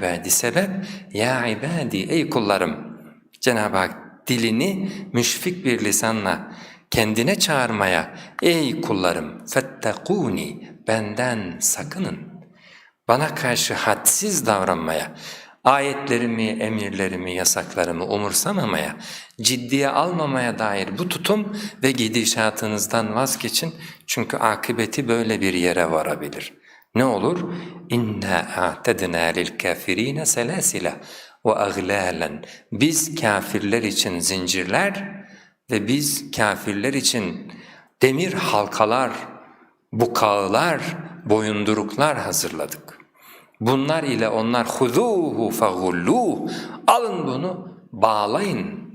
verdi sebep ya ibadi ey kullarım Cenab-ı Hak dilini müşfik bir lisanla kendine çağırmaya ey kullarım fettekuni benden sakının bana karşı hadsiz davranmaya ayetlerimi, emirlerimi, yasaklarımı umursamamaya, ciddiye almamaya dair bu tutum ve gidişatınızdan vazgeçin çünkü akıbeti böyle bir yere varabilir. Ne olur? İnna a'tedna lil kafirine selasila ve aglalen. Biz kafirler için zincirler ve biz kafirler için demir halkalar, bukağılar, boyunduruklar hazırladık. Bunlar ile onlar huzuhu fagulluh alın bunu bağlayın.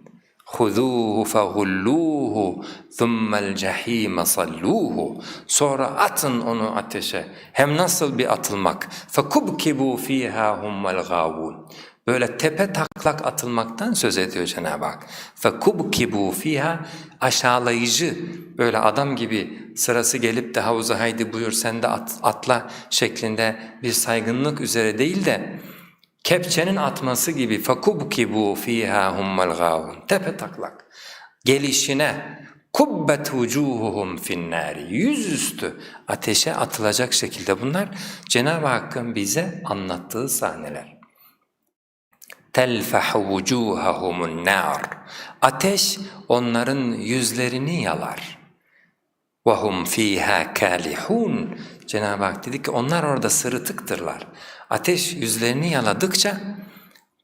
Huzuhu fagulluhu thummel cehime salluhu sonra atın onu ateşe. Hem nasıl bir atılmak? Fekubkibu fiha hummel gavun. Böyle tepe taklak atılmaktan söz ediyor Cenab-ı Hak. فَكُبْكِبُوا fiha aşağılayıcı, böyle adam gibi sırası gelip de havuza haydi buyur sen de at, atla şeklinde bir saygınlık üzere değil de Kepçenin atması gibi fakubkibu fiha hummal gavun. Tepe taklak. Gelişine kubbet vucuhuhum finnari. Yüzüstü ateşe atılacak şekilde bunlar Cenab-ı Hakk'ın bize anlattığı sahneler. Telfahu vucuhahumun nar. Ateş onların yüzlerini yalar. وَهُمْ ف۪يهَا كَالِحُونَ Cenab-ı Hak dedi ki onlar orada sırıtıktırlar. Ateş yüzlerini yaladıkça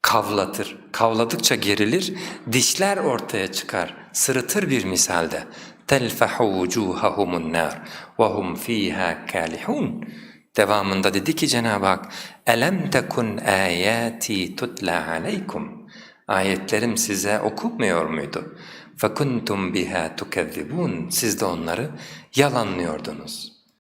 kavlatır, kavladıkça gerilir, dişler ortaya çıkar, sırıtır bir misalde. تَلْفَحُ وُجُوهَهُمُ النَّارِ وَهُمْ ف۪يهَا كَالِحُونَ Devamında dedi ki Cenab-ı Hak elem tekun ayati tutla aleykum ayetlerim size okunmuyor muydu? Fekuntum biha tukezzibun siz de onları yalanlıyordunuz.